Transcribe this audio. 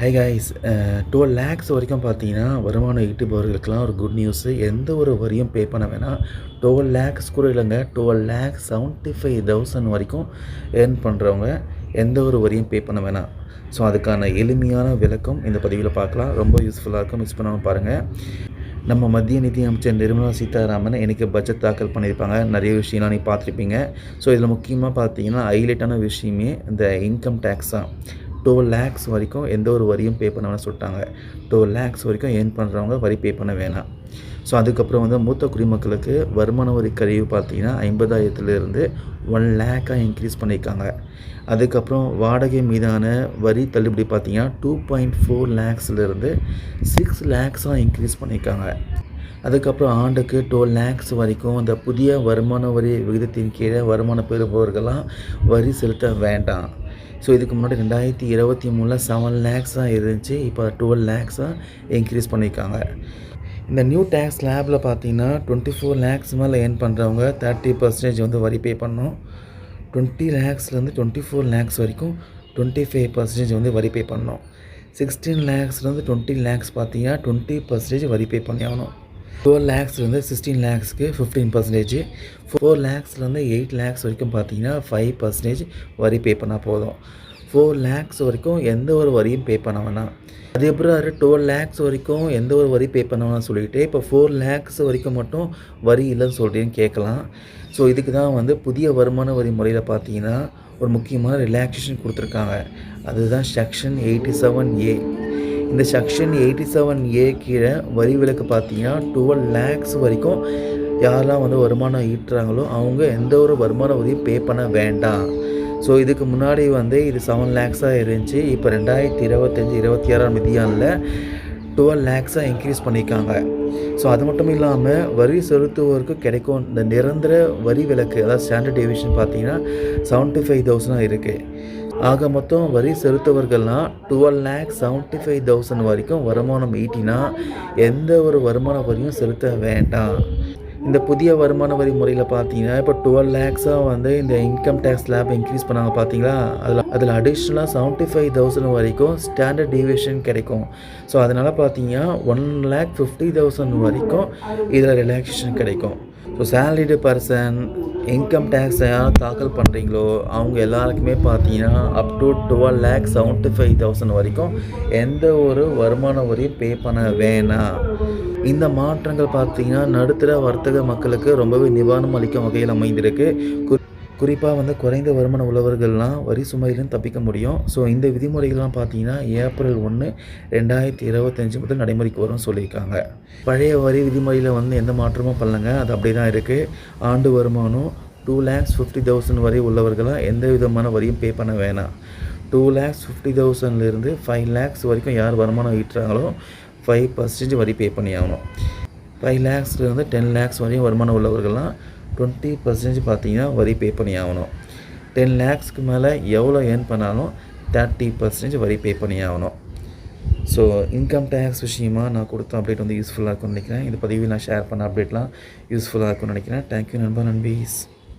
Hey guys twelve lakhs வரைக்கும் பார்த்தீங்கன்னா வருமானம் ஈட்டுபவர்களுக்கெல்லாம் ஒரு குட் நியூஸு எந்த ஒரு வரியும் பே பண்ண வேணாம். டுவெல் லேக்ஸ் கூட இல்லைங்க. Twelve lakhs seventy five thousand வரைக்கும் ஏர்ன் பண்ணுறவங்க எந்த ஒரு வரியும் பே பண்ண வேணாம். ஸோ அதுக்கான எளிமையான விளக்கம் இந்த பதிவில் பார்க்கலாம். ரொம்ப யூஸ்ஃபுல்லாக இருக்கும். மிஸ் பண்ணாமல் பாருங்கள் நம்ம மத்திய நிதி அமைச்சர் நிர்மலா சீதாராமன் எனக்கு பட்ஜெட் தாக்கல் பண்ணியிருப்பாங்க. நிறைய விஷயம்லாம் நீ பார்த்துருப்பீங்க. ஸோ இதில் முக்கியமாக பார்த்தீங்கன்னா ஹைலைட்டான விஷயமே இந்த இன்கம் டேக்ஸ் தான். டுவெல் லேக்ஸ் வரைக்கும் எந்த ஒரு வரியும் பே பண்ண வேணாம் சொல்லிட்டாங்க டுவெல் லேக்ஸ் வரைக்கும் ஏர்ன் பண்ணுறவங்க வரி பே பண்ண வேணாம். ஸோ அதுக்கப்புறம் வந்து மூத்த குடிமக்களுக்கு வருமான வரி கழிவு பார்த்தீங்கன்னா ஐம்பதாயிரத்துலேருந்து ஒன் லேக்காக இன்க்ரீஸ் பண்ணியிருக்காங்க. அதுக்கப்புறம் வாடகை மீதான வரி தள்ளுபடி பார்த்தீங்கன்னா டூ பாயிண்ட் ஃபோர் லேக்ஸ்லேருந்து சிக்ஸ் லேக்ஸாக இன்க்ரீஸ் பண்ணியிருக்காங்க. அதுக்கப்புறம் ஆண்டுக்கு டுவெல் லேக்ஸ் வரைக்கும் அந்த புதிய வருமான வரி விகிதத்தின் கீழே வருமானம் பெறுபவர்கள்லாம் வரி செலுத்த வேண்டாம். ஸோ இதுக்கு முன்னாடி ரெண்டாயிரத்தி இருபத்தி மூணில் செவன் லேக்ஸாக இருந்துச்சு. இப்போ டுவெல் லேக்ஸாக இன்க்ரீஸ் பண்ணியிருக்காங்க இந்த நியூ டேக்ஸ் லேபில் பார்த்தீங்கன்னா டுவெண்ட்டி ஃபோர் லேக்ஸ் மேலே ஏர்ன் பண்ணுறவங்க தேர்ட்டி பர்சன்டேஜ் வந்து வரி பே பண்ணணும். டுவெண்ட்டி லேக்ஸ்லேருந்து டுவெண்ட்டி ஃபோர் லேக்ஸ் வரைக்கும் டுவெண்ட்டி ஃபைவ் பர்சன்டேஜ் வந்து வரி பே பண்ணணும். சிக்ஸ்டீன் லேக்ஸ்லேருந்து டுவெண்ட்டி லேக்ஸ் பார்த்தீங்கன்னா டுவெண்ட்டி பர்சன்டேஜ் வரி பே பண்ணி ஆகணும் டுவெல் லேக்ஸ்லேருந்து சிக்ஸ்டீன் லேக்ஸ்க்கு ஃபிஃப்டீன் பர்சன்டேஜ் ஃபோர் லேக்ஸ்லேருந்து எயிட் லேக்ஸ் வரைக்கும் பார்த்தீங்கன்னா ஃபைவ் பர்சன்டேஜ் வரி பே பண்ணால் போதும். ஃபோர் லேக்ஸ் வரைக்கும் எந்த ஒரு வரியும் பே பண்ண வேணாம். அது எப்படி டுவெல் லேக்ஸ் வரைக்கும் எந்த ஒரு வரி பே பண்ண வேணாம் சொல்லிட்டு இப்போ ஃபோர் லேக்ஸ் வரைக்கும் மட்டும் வரி இல்லைன்னு சொல்லிட்டு கேட்கலாம். ஸோ இதுக்கு தான் வந்து புதிய வருமான வரி முறையில் பார்த்தீங்கன்னா ஒரு முக்கியமான ரிலாக்ஸேஷன் கொடுத்துருக்காங்க. அதுதான் செக்ஷன் எயிட்டி செவன் ஏ இந்த செக்ஷன் எயிட்டி செவன் ஏ கீழே வரி விலக்கு பார்த்தீங்கன்னா டுவெல் லேக்ஸ் வரைக்கும் யாரெல்லாம் வந்து வருமானம் ஈட்டுறாங்களோ அவங்க எந்த ஒரு வருமான உதவியும் பே பண்ண வேண்டாம். ஸோ இதுக்கு முன்னாடி வந்து இது செவன் லேக்ஸாக இருந்துச்சு. இப்போ ரெண்டாயிரத்தி இருபத்தஞ்சி இருபத்தி ஆறாம் நிதியானில் டுவெல் லேக்ஸாக இன்க்ரீஸ் பண்ணியிருக்காங்க ஸோ அது மட்டும் இல்லாமல் வரி செலுத்துவோருக்கு கிடைக்கும் இந்த நிரந்தர வரி விலக்கு அதாவது ஸ்டாண்டர்ட் டிவிஷன் பார்த்தீங்கன்னா செவன்ட்டி ஃபைவ் தௌசண்டாக இருக்குது ஆக மொத்தம் வரி செலுத்தவர்கள்னால் twelve lakh seventy five thousand வரைக்கும் வருமானம் ஈட்டினா எந்த ஒரு வருமான வரியும் செலுத்த வேண்டாம். இந்த புதிய வருமான வரி முறையில் பார்த்தீங்கன்னா இப்போ டுவெல் லேக்ஸாக வந்து இந்த இன்கம் டேக்ஸ் லேப் இன்க்ரீஸ் பண்ணாங்க பார்த்தீங்களா அதில் அதில் அடிஷ்னலாக செவன்ட்டி ஃபைவ் தௌசண்ட் வரைக்கும் ஸ்டாண்டர்ட் டிவிஷன் கிடைக்கும். ஸோ அதனால் பார்த்தீங்கன்னா ஒன் லேக் ஃபிஃப்டி தௌசண்ட் வரைக்கும் இதில் ரிலாக்ஸேஷன் கிடைக்கும். So salaried person income tax யார் தாக்கல் பண்ணுறீங்களோ அவங்க எல்லாருக்குமே பார்த்தீங்கன்னா up to twelve lakh seventy five thousand வரைக்கும் எந்த ஒரு வருமான வரியும் பே பண்ண வேணாம். இந்த மாற்றங்கள் பார்த்தீங்கன்னா நடுத்தர வர்த்தக மக்களுக்கு ரொம்பவே நிவாரணம் அளிக்கும் வகையில் அமைந்திருக்கு. குறிப்பாக வந்து குறைந்த வருமானம் உள்ளவர்கள்லாம் வரி சுமையிலும் தப்பிக்க முடியும். ஸோ இந்த விதிமுறைகள்லாம் பார்த்தீங்கன்னா ஏப்ரல் ஒன்று ரெண்டாயிரத்தி இருபத்தஞ்சி முதல் நடைமுறைக்கு வரும் சொல்லியிருக்காங்க. பழைய வரி விதிமுறையில் வந்து எந்த மாற்றமும் பண்ணலங்க. அது அப்படி தான் இருக்குது ஆண்டு வருமானம் டூ லேக்ஸ் ஃபிஃப்டி தௌசண்ட் வரை உள்ளவர்களாக எந்த விதமான வரியும் பே பண்ண வேணாம். டூ லேக்ஸ் ஃபிஃப்டி தௌசண்ட்லேருந்து ஃபைவ் லேக்ஸ் வரைக்கும் யார் வருமானம் ஈட்டுறாங்களோ ஃபைவ் பர்சன்டேஜ் வரி பே பண்ணி ஆகணும். ஃபைவ் லேக்ஸ்லேருந்து டென் லேக்ஸ் வரையும் வருமானம் உள்ளவர்கள்லாம் டுவெண்ட்டி பர்சன்டேஜ் பார்த்தீங்கன்னா வரி பே பண்ணி ஆகணும் டென் லேக்ஸ்க்கு மேலே எவ்வளோ ஏர்ன் பண்ணாலும் தேர்ட்டி பர்சன்டேஜ் வரி பே பண்ணி ஆகணும் ஸோ இன்கம் டேக்ஸ் விஷயமாக நான் கொடுத்த அப்டேட் வந்து யூஸ்ஃபுல்லாக இருக்கும்னு நினைக்கிறேன். இந்த பதிவில் நான் ஷேர் பண்ண அப்டேட்லாம் யூஸ்ஃபுல்லாக இருக்கும்னு நினைக்கிறேன். தேங்க்யூ நண்பா நண்பீஸ்.